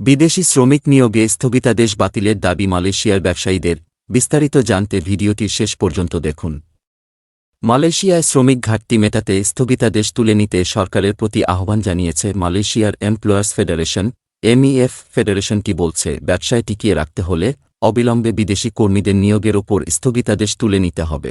বিদেশি শ্রমিক নিয়োগে স্থগিতাদেশ বাতিলের দাবি মালয়েশিয়ার ব্যবসায়ীদের, বিস্তারিত জানতে ভিডিওটির শেষ পর্যন্ত দেখুন। মালয়েশিয়ায় শ্রমিক ঘাটতি মেটাতে স্থগিতাদেশ তুলে নিতে সরকারের প্রতি আহ্বান জানিয়েছে মালয়েশিয়ার এমপ্লয়ার্স ফেডারেশন, এমইএফ ফেডারেশনটি বলছে, ব্যবসায় টিকিয়ে রাখতে হলে অবিলম্বে বিদেশি কর্মীদের নিয়োগের ওপর স্থগিতাদেশ তুলে নিতে হবে।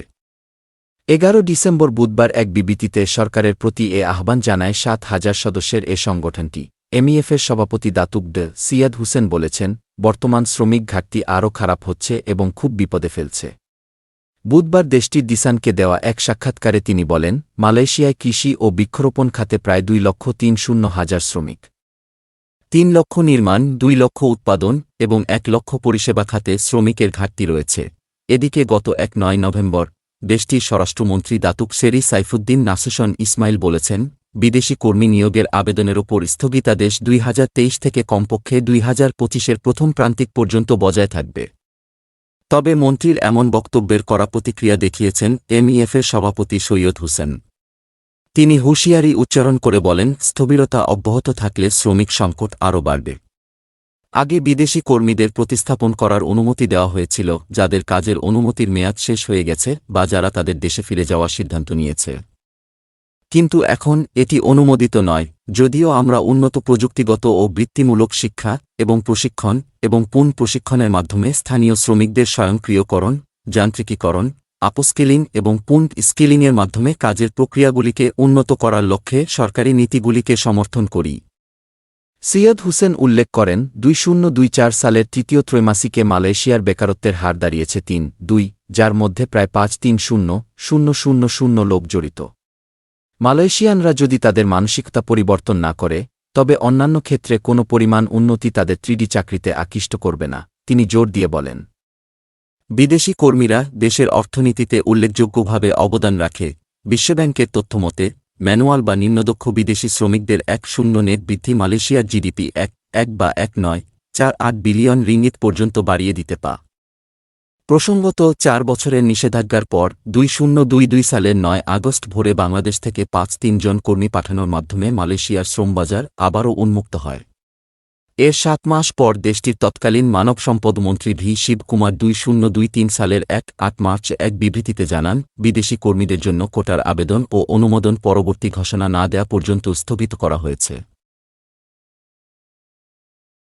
এগারো ডিসেম্বর বুধবার এক বিবৃতিতে সরকারের প্রতি এ আহ্বান জানায় সাত হাজার সদস্যের এ সংগঠনটি। এমইএফের সভাপতি দাতুক ডে সিয়াদ হুসেন বলেছেন, বর্তমান শ্রমিক ঘাটতি আরও খারাপ হচ্ছে এবং খুব বিপদে ফেলছে। বুধবার দেশটির দিসানকে দেওয়া এক সাক্ষাৎকারে তিনি বলেন, মালয়েশিয়ায় কৃষি ও বৃক্ষরোপণ খাতে প্রায় দুই লক্ষ তিন শূন্য হাজার শ্রমিক। তিন লক্ষ নির্মাণ, দুই লক্ষ উৎপাদন এবং এক লক্ষ পরিষেবা খাতে শ্রমিকের ঘাটতি রয়েছে। এদিকে গত এক নয় নভেম্বর, দেশটির স্বরাষ্ট্রমন্ত্রী দাতুক সেরি সাইফুদ্দিন নাসুসন ইসমাইল বলেছেন বিদেশি কর্মী নিয়োগের আবেদনের ওপর স্থগিতাদেশ দুই হাজার তেইশ থেকে কমপক্ষে দুই হাজার পঁচিশের প্রথম প্রান্তিক পর্যন্ত বজায় থাকবে। তবে মন্ত্রীর এমন বক্তব্যের করা প্রতিক্রিয়া দেখিয়েছেন এমইএফের সভাপতি সৈয়দ হোসেন। তিনি হুঁশিয়ারি উচ্চারণ করে বলেন, স্থবিরতা অব্যাহত থাকলে শ্রমিক সংকট আরও বাড়বে। আগে বিদেশি কর্মীদের প্রতিস্থাপন করার অনুমতি দেওয়া হয়েছিল, যাদের কাজের অনুমতির মেয়াদ শেষ হয়ে গেছে বা যারা তাদের দেশে ফিরে যাওয়ার সিদ্ধান্ত নিয়েছে। কিন্তু এখন এটি অনুমোদিত নয়, যদিও আমরা উন্নত প্রযুক্তিগত ও বৃত্তিমূলক শিক্ষা এবং প্রশিক্ষণ এবং পুন প্রশিক্ষণের মাধ্যমে স্থানীয় শ্রমিকদের স্বয়ংক্রিয়করণ, যান্ত্রিকীকরণ, আপস্কিলিং এবং পুন স্কিলিংয়ের মাধ্যমে কাজের প্রক্রিয়াগুলিকে উন্নত করার লক্ষ্যে সরকারি নীতিগুলিকে সমর্থন করি। সৈয়দ হুসেন উল্লেখ করেন, দুই শূন্য দুই চার সালের তৃতীয় ত্রৈমাসিকে মালয়েশিয়ার বেকারত্বের হার দাঁড়িয়েছে তিন দুই, যার মধ্যে প্রায় পাঁচ তিন শূন্য শূন্য শূন্য শূন্য লোক জড়িত। মালয়েশিয়ানরা যদি তাদের মানসিকতা পরিবর্তন না করে, তবে অন্যান্য ক্ষেত্রে কোনো পরিমাণ উন্নতি তাদের ত্রিডি চাকরিতে আকৃষ্ট করবে না, তিনি জোর দিয়ে বলেন। বিদেশি কর্মীরা দেশের অর্থনীতিতে উল্লেখযোগ্যভাবে অবদান রাখে। বিশ্বব্যাংকের তথ্যমতে ম্যানুয়াল বা নিম্নদক্ষ বিদেশি শ্রমিকদের এক শূন্য নেট বৃদ্ধি মালয়েশিয়ার জিডিপি এক এক বা এক নয়, চার আট বিলিয়ন রিঙ্গিত পর্যন্ত বাড়িয়ে দিতে পা। প্রসঙ্গত, চার বছরের নিষেধাজ্ঞার পর, দুই শূন্য দুই দুই সালের নয় আগস্ট ভোরে বাংলাদেশ থেকে পাঁচ তিনজন কর্মী পাঠানোর মাধ্যমে মালয়েশিয়ার শ্রমবাজার আবারও উন্মুক্ত হয়। এর সাত মাস পর দেশটির তৎকালীন মানব সম্পদ মন্ত্রী ভি. শিবকুমার দুই শূন্য দুই তিন সালের এক, আট মার্চ এক বিবৃতিতে জানান, বিদেশি কর্মীদের জন্য কোটার আবেদন ও অনুমোদন পরবর্তী ঘোষণা না দেয়া পর্যন্ত স্থগিত করা হয়েছে।